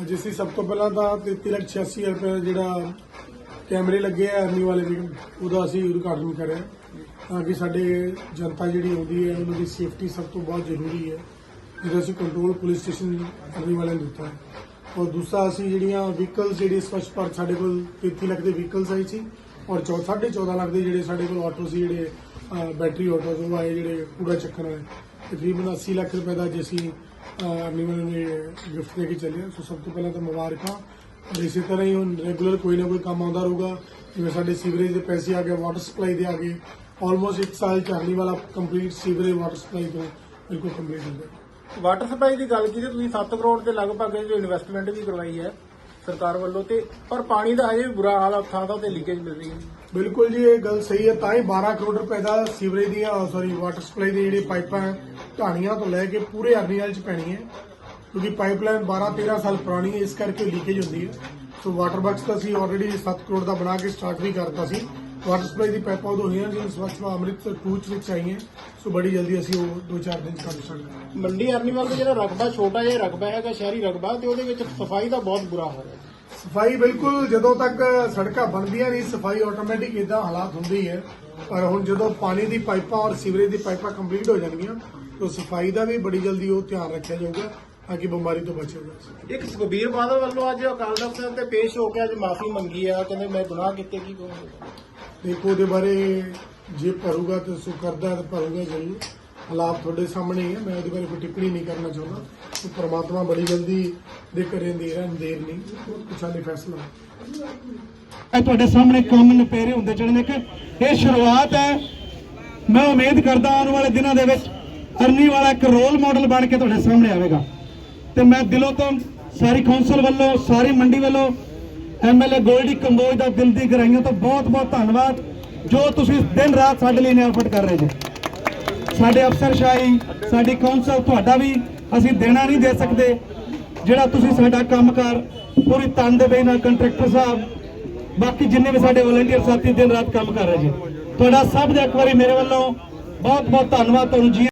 ਅੱਜ ਅਸੀਂ ਸਭ ਤੋਂ ਪਹਿਲਾਂ ਤਾਂ 33 ਲੱਖ 86 ਹਜ਼ਾਰ ਰੁਪਏ ਜਿਹੜਾ ਕੈਮਰੇ ਲੱਗੇ ਆ ਅਰਨੀ ਵਾਲੇ ਵੀ, ਉਹਦਾ ਅਸੀਂ ਉਦਘਾਟਨ ਕਰਿਆ। ਤਾਂ ਕਿ ਸਾਡੇ ਜਨਤਾ ਜਿਹੜੀ ਆਉਂਦੀ ਹੈ, ਉਹਨਾਂ ਦੀ ਸੇਫਟੀ ਸਭ ਤੋਂ ਬਹੁਤ ਜ਼ਰੂਰੀ ਹੈ। ਜਿਹਦਾ ਅਸੀਂ ਕੰਟਰੋਲ ਪੁਲਿਸ ਸਟੇਸ਼ਨ ਅਰਨੀ ਵਾਲਿਆਂ ਨੂੰ ਦਿੱਤਾ ਔਰ ਦੂਸਰਾ, ਅਸੀਂ ਜਿਹੜੀਆਂ ਵਹੀਕਲਸ ਜਿਹੜੇ ਸਵੱਛ ਭਾਰਤ ਸਾਡੇ ਕੋਲ 33 ਲੱਖ ਦੇ ਵਹੀਕਲਸ ਆਏ ਸੀ, ਔਰ 14.5 ਲੱਖ ਦੇ ਜਿਹੜੇ ਸਾਡੇ ਕੋਲ ਆਟੋ ਸੀ, ਜਿਹੜੇ ਬੈਟਰੀ ਆਟੋ ਉਹ ਆਏ ਜਿਹੜੇ ਕੂੜਾ ਚੱਕਣ ਵਾਲੇ। ਤਕਰੀਬਨ 80 ਲੱਖ ਰੁਪਏ ਦਾ ਅੱਜ ਅਸੀਂ ਅਰਨੀ ਵਾਲਿਆਂ ਗਿਫਟ ਦੇ ਕੇ ਚੱਲੇ ਹਾਂ। ਸੋ ਸਭ ਤੋਂ ਪਹਿਲਾਂ ਤਾਂ ਮੁਬਾਰਕਾਂ। ਔਰ ਇਸੇ ਤਰ੍ਹਾਂ ਹੀ ਹੁਣ ਰੈਗੂਲਰ ਕੋਈ ਨਾ ਕੋਈ ਕੰਮ ਆਉਂਦਾ ਰਹੂਗਾ। ਜਿਵੇਂ ਸਾਡੇ ਸੀਵਰੇਜ ਦੇ ਪੈਸੇ ਆ ਗਏ ਵਾਟਰ ਸਪਲਾਈ ਦੇ ਆ ਗਏ। ਆਲਮੋਸਟ ਇੱਕ ਸਾਲ ਚ ਅਰਨੀ ਵਾਲਾ ਕੰਪਲੀਟ ਸੀਵਰੇਜ ਵਾਟਰ ਸਪਲਾਈ ਤੋਂ ਬਿਲਕੁਲ ਕੰਪਲੀਟ ਹੋ ਗਿਆ ਵਾਟਰ ਸਪਲਾਈ ਦੀ ਗੱਲ ਕੀਤੀ, ਤੁਸੀਂ 7 ਕਰੋੜ ਦੇ ਲਗਭਗ ਜੋ ਇਨਵੈਸਟਮੈਂਟ ਵੀ ਕਰਵਾਈ ਹੈ। ਸਰਕਾਰ ਵੱਲੋਂ ਤੇ ਪਰ ਪਾਣੀ ਦਾ ਹਜੇ ਵੀ ਬੁਰਾ ਹਾਲ ਆ ਥਾਂ ਥਾਂ ਤੇ ਲੀਕੇਜ ਮਿਲ ਰਹੀ ਹੈ। ਬਿਲਕੁਲ ਜੀ ਇਹ ਗੱਲ ਸਹੀ ਹੈ। ਤਾਂ ਹੀ 12 ਕਰੋੜ ਰੁਪਏ ਦਾ ਸੀਵਰੇਜ ਦੀਆਂ ਸੌਰੀ ਵਾਟਰ ਸਪਲਾਈ ਦੀ ਜਿਹੜੀ ਪਾਈਪਾਂ ਹੈ, ਢਾਣੀਆਂ ਤੋਂ ਲੈ ਕੇ ਪੂਰੇ ਅਰਨੀਵਾਲ ਚ ਪੈਣੀ ਹੈ। ਕਿਉਂਕਿ ਪਾਈਪਲਾਈਨ 12 13 ਸਾਲ ਪੁਰਾਣੀ ਹੈ ਇਸ ਕਰਕੇ ਲੀਕੇਜ ਹੁੰਦੀ ਹੈ। ਸੋ ਵਾਟਰ ਬਾਕਸ ਤਾਂ ਅਸੀਂ ਆਲਰੇਡੀ 7 ਕਰੋੜ ਦਾ ਬਣਾ ਕੇ ਸਟਾਰਟ ਵੀ ਕਰਤਾ ਸੀ। ਵਾਟਰ ਸਪਲਾਈ ਦੀ ਪਾਈਪਾਂ ਉਦੋਂ ਹੋਈਆਂ ਜਿਵੇਂ ਸਵੱਛ ਅੰਮ੍ਰਿਤਸਰ 2 ਚ ਵਿੱਚ ਆਈਆਂ। ਸੋ ਬੜੀ ਜਲਦੀ ਅਸੀਂ ਉਹ 2-4 ਦਿਨ ਸਟਾਰਟ ਕਰਾਂਗੇ ਮੰਡੀ ਅਰਨੀਵਾਲ ਦਾ ਜਿਹੜਾ ਰਕਬਾ ਛੋਟਾ ਜਿਹਾ ਰਕਬਾ ਹੈਗਾ ਸ਼ਹਿਰੀ ਰਕਬਾ ਤੇ ਉਹਦੇ ਵਿੱਚ ਸਫ਼ਾਈ ਦਾ ਬਹੁਤ ਬੁਰਾ ਹਾਲ ਹੈ। ਸਫ਼ਾਈ ਬਿਲਕੁਲ ਜਦੋਂ ਤੱਕ ਸੜਕਾਂ ਬਣਦੀਆਂ ਨਹੀਂ ਸਫ਼ਾਈ ਆਟੋਮੈਟਿਕ ਇਦਾਂ ਹਾਲਾਤ ਹੁੰਦੀ ਹੈ ਪਰ ਹੁਣ ਜਦੋਂ ਪਾਣੀ ਦੀ ਪਾਈਪਾਂ ਔਰ ਸੀਵਰੇਜ ਦੀ ਪਾਈਪਾਂ ਕੰਪਲੀਟ ਹੋ ਜਾਣਗੀਆਂ ਤਾਂ ਸਫ਼ਾਈ ਦਾ ਵੀ ਬੜੀ ਜਲਦੀ ਉਹ ਧਿਆਨ ਰੱਖਿਆ ਜਾਊਗਾ ਤਾਂ ਕਿ ਬਿਮਾਰੀ ਤੋਂ ਸਕੇ। ਇੱਕ ਸੁਖਬੀਰ ਬਾਦਲ ਵੱਲੋਂ ਅੱਜ ਅਕਾਲ ਤਖਤ ਸਾਹਿਬ ਤੇ ਪੇਸ਼ ਹੋ ਕੇ ਅੱਜ ਮਾਫੀ ਮੰਗੀ ਆ ਕਹਿੰਦੇ ਮੈਂ ਗੁਨਾਹ ਕੀਤੇ ਕੀ ਕਹੂੰਗਾ? ਦੇਖੋ ਉਹਦੇ ਬਾਰੇ ਜੇ ਭਰੂਗਾ ਤਾਂ ਸੋ ਕਰਦਾ ਤਾਂ ਭਰੂਗਾ ਜ਼ਰੂਰ। ਹਾਲਾਤ ਤੁਹਾਡੇ ਸਾਹਮਣੇ ਹੀ ਹੈ ਮੈਂ ਉਹਦੇ ਬਾਰੇ ਕੋਈ ਟਿੱਪਣੀ ਨਹੀਂ ਕਰਨਾ ਚਾਹੁੰਦਾ। ਸੋ ਪ੍ਰਮਾਤਮਾ ਬੜੀ ਜਲਦੀ ਦੇ ਕਰੇ ਦੇਰ ਹੈ ਨਹੀਂ। ਪਛਾਣੇ ਫੈਸਲਾ। ਇਹ ਤੁਹਾਡੇ ਸਾਹਮਣੇ ਕੰਮ ਨਪੇਰੇ ਹੁੰਦੇ ਚੱਲਣੇ ਕਿ ਇਹ ਸ਼ੁਰੂਆਤ ਹੈ। ਮੈਂ ਉਮੀਦ ਕਰਦਾ ਆਉਣ ਵਾਲੇ ਦਿਨਾਂ ਦੇ ਵਿੱਚ ਅਰਨੀ ਵਾਲਾ ਇੱਕ ਰੋਲ ਮਾਡਲ ਬਣ ਕੇ ਤੁਹਾਡੇ ਸਾਹਮਣੇ ਆਵੇਗਾ। ਤੇ ਮੈਂ ਦਿਲੋਂ ਤੋਂ ਸਾਰੀ ਕੌਂਸਲ ਵੱਲੋਂ, ਸਾਰੀ ਮੰਡੀ ਵੱਲੋਂ ਐਮਐਲਏ ਗੋਲਡੀ ਕੰਬੋਜ ਦਾ ਦਿਲ ਦੀ ਗਹਿਰਾਈਆਂ ਤੋਂ ਬਹੁਤ ਬਹੁਤ ਧੰਨਵਾਦ, ਜੋ ਤੁਸੀਂ ਦਿਨ ਰਾਤ ਸਾਡੇ ਲਈ ਐਫਰਟ ਕਰ ਰਹੇ ਜੀ। ਸਾਡੇ ਅਫਸਰਸ਼ਾਹੀ ਸਾਡੀ ਕੌਂਸਲ, ਤੁਹਾਡਾ ਵੀ ਅਸੀਂ ਦੇਣਾ ਨਹੀਂ ਦੇ ਸਕਦੇ, ਜਿਹੜਾ ਤੁਸੀਂ ਸਾਡਾ ਕੰਮਕਾਰ ਪੂਰੀ ਤਨਦੇਹੀ ਨਾਲ ਕੰਟਰੈਕਟਰ ਸਾਹਿਬ, ਬਾਕੀ ਜਿੰਨੇ ਵੀ ਸਾਡੇ ਵਲੰਟੀਅਰ ਸਾਥੀ ਦਿਨ ਰਾਤ ਕੰਮ ਕਰ ਰਹੇ ਜੀ। ਤੁਹਾਡਾ ਸਭ ਦਾ ਇੱਕ ਵਾਰੀ ਮੇਰੇ ਵੱਲੋਂ ਬਹੁਤ ਬਹੁਤ ਧੰਨਵਾਦ, ਤੁਹਾਨੂੰ ਜੀ